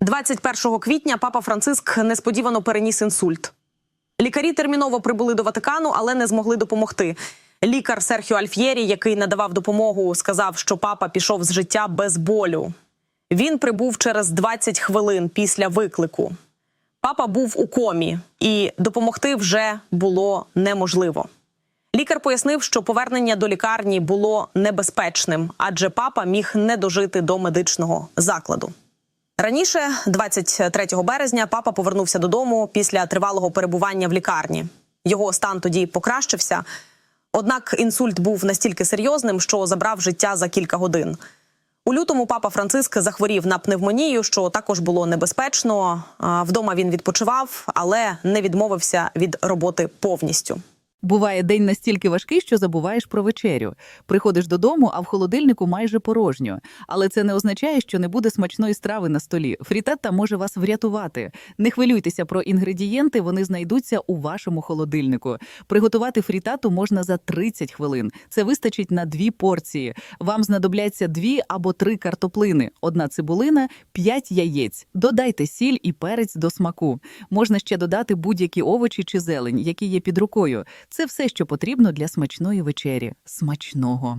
21 квітня папа Франциск несподівано переніс інсульт. Лікарі терміново прибули до Ватикану, але не змогли допомогти. Лікар Серхіо Альф'єрі, який надавав допомогу, сказав, що папа пішов з життя без болю. Він прибув через 20 хвилин після виклику. Папа був у комі, і допомогти вже було неможливо. Лікар пояснив, що повернення до лікарні було небезпечним, адже папа міг не дожити до медичного закладу. Раніше, 23 березня, папа повернувся додому після тривалого перебування в лікарні. Його стан тоді покращився. Однак інсульт був настільки серйозним, що забрав життя за кілька годин. У лютому папа Франциск захворів на пневмонію, що також було небезпечно. Вдома він відпочивав, але не відмовився від роботи повністю. Буває день настільки важкий, що забуваєш про вечерю. Приходиш додому, а в холодильнику майже порожньо. Але це не означає, що не буде смачної страви на столі. Фрітатта може вас врятувати. Не хвилюйтеся про інгредієнти, вони знайдуться у вашому холодильнику. Приготувати фрітату можна за 30 хвилин. Це вистачить на дві порції. Вам знадобляться дві або три картоплини, одна цибулина, п'ять яєць. Додайте сіль і перець до смаку. Можна ще додати будь-які овочі чи зелень, які є під рукою. Це все, що потрібно для смачної вечері. Смачного.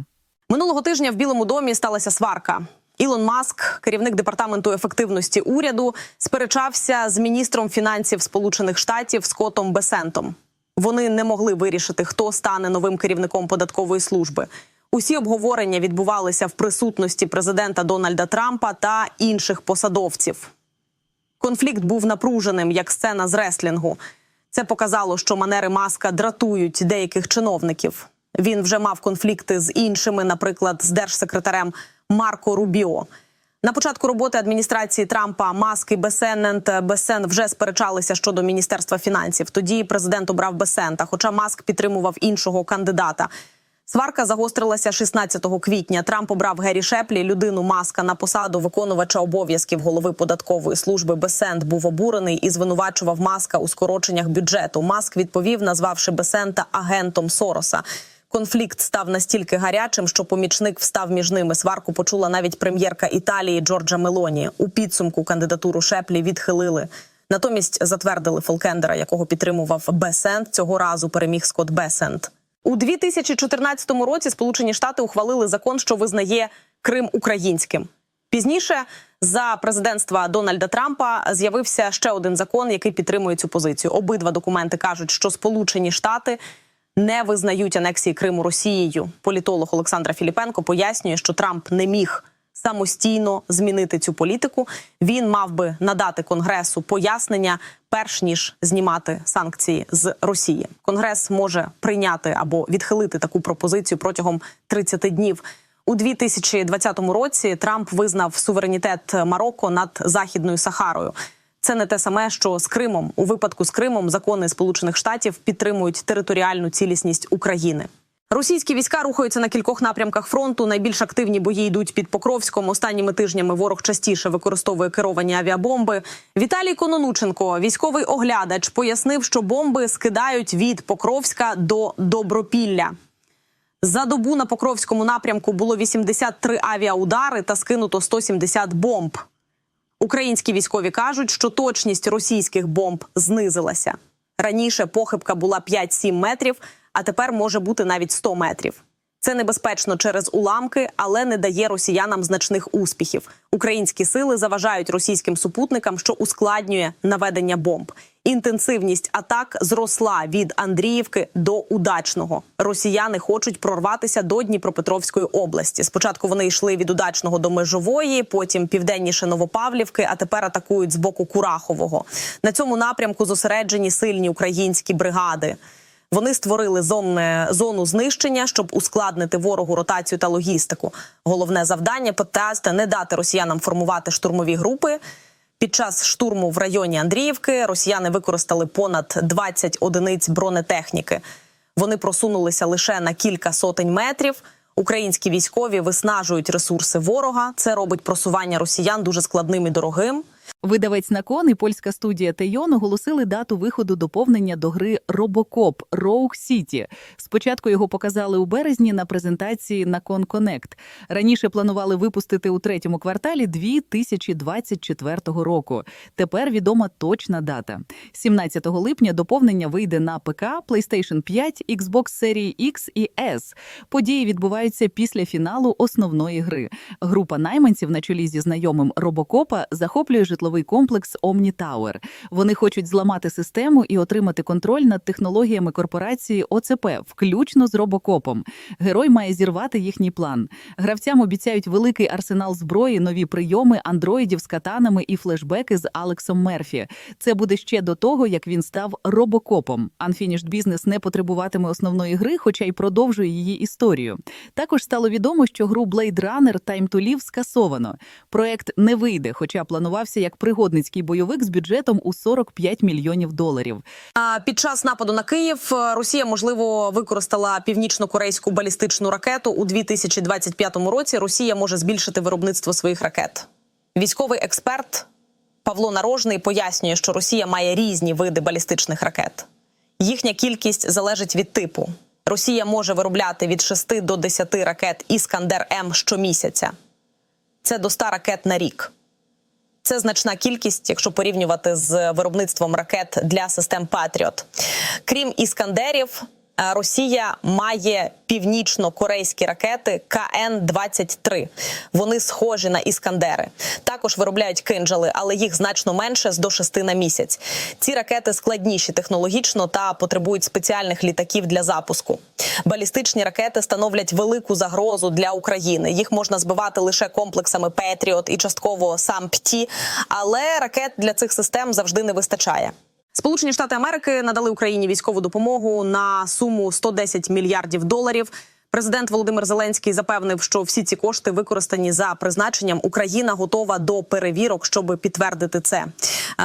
Минулого тижня в Білому домі сталася сварка. Ілон Маск, керівник департаменту ефективності уряду, сперечався з міністром фінансів Сполучених Штатів Скоттом Бесентом. Вони не могли вирішити, хто стане новим керівником податкової служби. Усі обговорення відбувалися в присутності президента Дональда Трампа та інших посадовців. Конфлікт був напруженим, як сцена з реслінгу. Це показало, що манери маска дратують деяких чиновників. Він вже мав конфлікти з іншими, наприклад, з держсекретарем Марко Рубіо. На початку роботи адміністрації Трампа Маск і Бесенент Бесен вже сперечалися щодо міністерства фінансів. Тоді президент обрав Бесента, хоча Маск підтримував іншого кандидата. Сварка загострилася 16 квітня. Трамп обрав Гері Шеплі, людину маска на посаду виконувача обов'язків голови податкової служби. Бесент був обурений і звинувачував маска у скороченнях бюджету. Маск відповів, назвавши Бесента агентом Сороса. Конфлікт став настільки гарячим, що помічник встав між ними. Сварку почула навіть прем'єрка Італії Джорджа Мелоні. У підсумку кандидатуру Шеплі відхилили. Натомість затвердили Фолкендера, якого підтримував Бесент. Цього разу переміг Скотт Бесент. У 2014 році Сполучені Штати ухвалили закон, що визнає Крим українським. Пізніше за президентства Дональда Трампа з'явився ще один закон, який підтримує цю позицію. Обидва документи кажуть, що Сполучені Штати не визнають анексії Криму Росією. Політолог Олександра Філіпенко пояснює, що Трамп не міг самостійно змінити цю політику. Він мав би надати конгресу пояснення, перш ніж знімати санкції з Росії. Конгрес може прийняти або відхилити таку пропозицію протягом 30 днів. У 2020 році Трамп визнав суверенітет Марокко над західною Сахарою. Це не те саме, що з Кримом. У випадку з Кримом закони Сполучених Штатів підтримують територіальну цілісність України. Російські війська рухаються на кількох напрямках фронту. Найбільш активні бої йдуть під Покровськом. Останніми тижнями ворог частіше використовує керовані авіабомби. Віталій Кононученко, військовий оглядач, пояснив, що бомби скидають від Покровська до Добропілля. За добу на Покровському напрямку було 83 авіаудари та скинуто 170 бомб. Українські військові кажуть, що точність російських бомб знизилася. Раніше похибка була 5-7 метрів, а тепер може бути навіть 100 метрів. Це небезпечно через уламки, але не дає росіянам значних успіхів. Українські сили заважають російським супутникам, що ускладнює наведення бомб. Інтенсивність атак зросла від Андріївки до удачного. Росіяни хочуть прорватися до Дніпропетровської області. Спочатку вони йшли від удачного до межової, потім південніше Новопавлівки, а тепер атакують з боку Курахового. На цьому напрямку зосереджені сильні українські бригади. Вони створили зони, зону знищення, щоб ускладнити ворогу ротацію та логістику. Головне завдання ПТС – не дати росіянам формувати штурмові групи. Під час штурму в районі Андріївки росіяни використали понад 20 одиниць бронетехніки. Вони просунулися лише на кілька сотень метрів. Українські військові виснажують ресурси ворога. Це робить просування росіян дуже складним і дорогим. Видавець Након і польська студія Тейон оголосили дату виходу доповнення до гри Робокоп Rogue City. Спочатку його показали у березні на презентації Након Connect. Раніше планували випустити у третьому кварталі 2024 року. Тепер відома точна дата. 17 липня доповнення вийде на ПК, PlayStation 5, Xbox серії X і S. Події відбуваються після фіналу основної гри. Група найманців на чолі зі знайомим Робокопа захоплює житловий комплекс Omni Tower. Вони хочуть зламати систему і отримати контроль над технологіями корпорації ОЦП, включно з Робокопом. Герой має зірвати їхній план. Гравцям обіцяють великий арсенал зброї, нові прийоми, андроїдів з катанами і флешбеки з Алексом Мерфі. Це буде ще до того, як він став робокопом. Unfinished Business не потребуватиме основної гри, хоча й продовжує її історію. Також стало відомо, що гру Blade Runner Time to Live скасовано. Проект не вийде, хоча планувався як пригодницький бойовик з бюджетом у 45 мільйонів доларів. А під час нападу на Київ е, Росія можливо використала північно-корейську балістичну ракету у 2025 році. Росія може збільшити виробництво своїх ракет. Військовий експерт Павло Нарожний пояснює, що Росія має різні види балістичних ракет. Їхня кількість залежить від типу. Росія може виробляти від 6 до 10 ракет Іскандер М щомісяця. Це до 100 ракет на рік. Це значна кількість, якщо порівнювати з виробництвом ракет для систем Патріот. Крім іскандерів, Росія має північно-корейські ракети КН-23. Вони схожі на іскандери. Також виробляють кинджали, але їх значно менше з до 6 на місяць. Ці ракети складніші технологічно та потребують спеціальних літаків для запуску. Балістичні ракети становлять велику загрозу для України. Їх можна збивати лише комплексами Петріот і частково сам ПТІ, але ракет для цих систем завжди не вистачає. Сполучені Штати Америки надали Україні військову допомогу на суму 110 мільярдів доларів. Президент Володимир Зеленський запевнив, що всі ці кошти використані за призначенням. Україна готова до перевірок, щоб підтвердити це.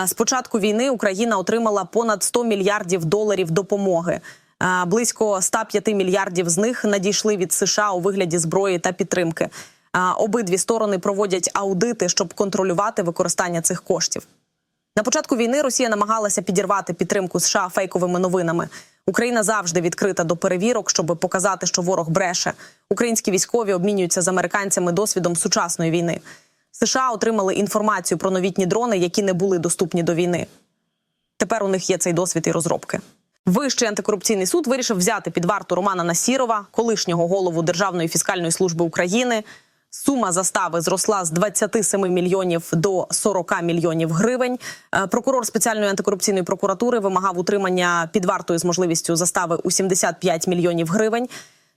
Е, З початку війни Україна отримала понад 100 мільярдів доларів допомоги. Е, Близько 105 мільярдів з них надійшли від США у вигляді зброї та підтримки. Е, Обидві сторони проводять аудити, щоб контролювати використання цих коштів. На початку війни Росія намагалася підірвати підтримку США фейковими новинами. Україна завжди відкрита до перевірок, щоб показати, що ворог бреше. Українські військові обмінюються з американцями досвідом сучасної війни. США отримали інформацію про новітні дрони, які не були доступні до війни. Тепер у них є цей досвід і розробки. Вищий антикорупційний суд вирішив взяти під варту Романа Насірова, колишнього голову Державної фіскальної служби України. Сума застави зросла з 27 мільйонів до 40 мільйонів гривень. Е, Прокурор спеціальної антикорупційної прокуратури вимагав утримання під вартою з можливістю застави у 75 мільйонів гривень.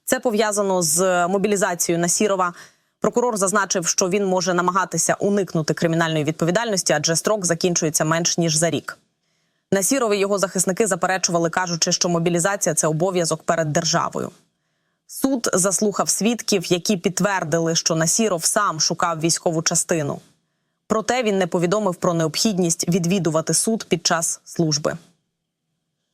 Це пов'язано з мобілізацією Насірова. Прокурор зазначив, що він може намагатися уникнути кримінальної відповідальності, адже строк закінчується менш ніж за рік. Насірові його захисники заперечували, кажучи, що мобілізація це обов'язок перед державою. Суд заслухав свідків, які підтвердили, що Насіров сам шукав військову частину. Проте він не повідомив про необхідність відвідувати суд під час служби.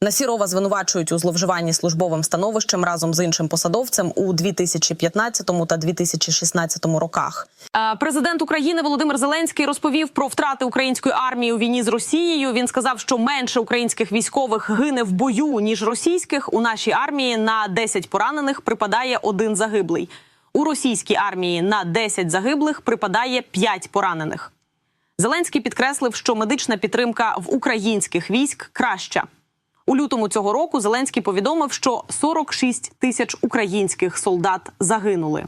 Насірова звинувачують у зловживанні службовим становищем разом з іншим посадовцем у 2015 та 2016 роках. Е, Президент України Володимир Зеленський розповів про втрати української армії у війні з Росією. Він сказав, що менше українських військових гине в бою ніж російських. У нашій армії на 10 поранених припадає один загиблий. У російській армії на 10 загиблих припадає 5 поранених. Зеленський підкреслив, що медична підтримка в українських військ краща. У лютому цього року Зеленський повідомив, що 46 тисяч українських солдат загинули.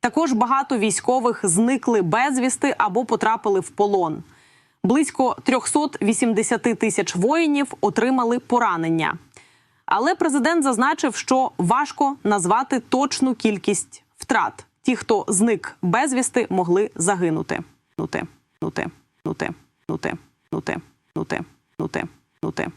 Також багато військових зникли безвісти або потрапили в полон. Близько 380 тисяч воїнів отримали поранення. Але президент зазначив, що важко назвати точну кількість втрат. Ті, хто зник безвісти, могли загинути. Нути, нути, нути, нути, нути, нути.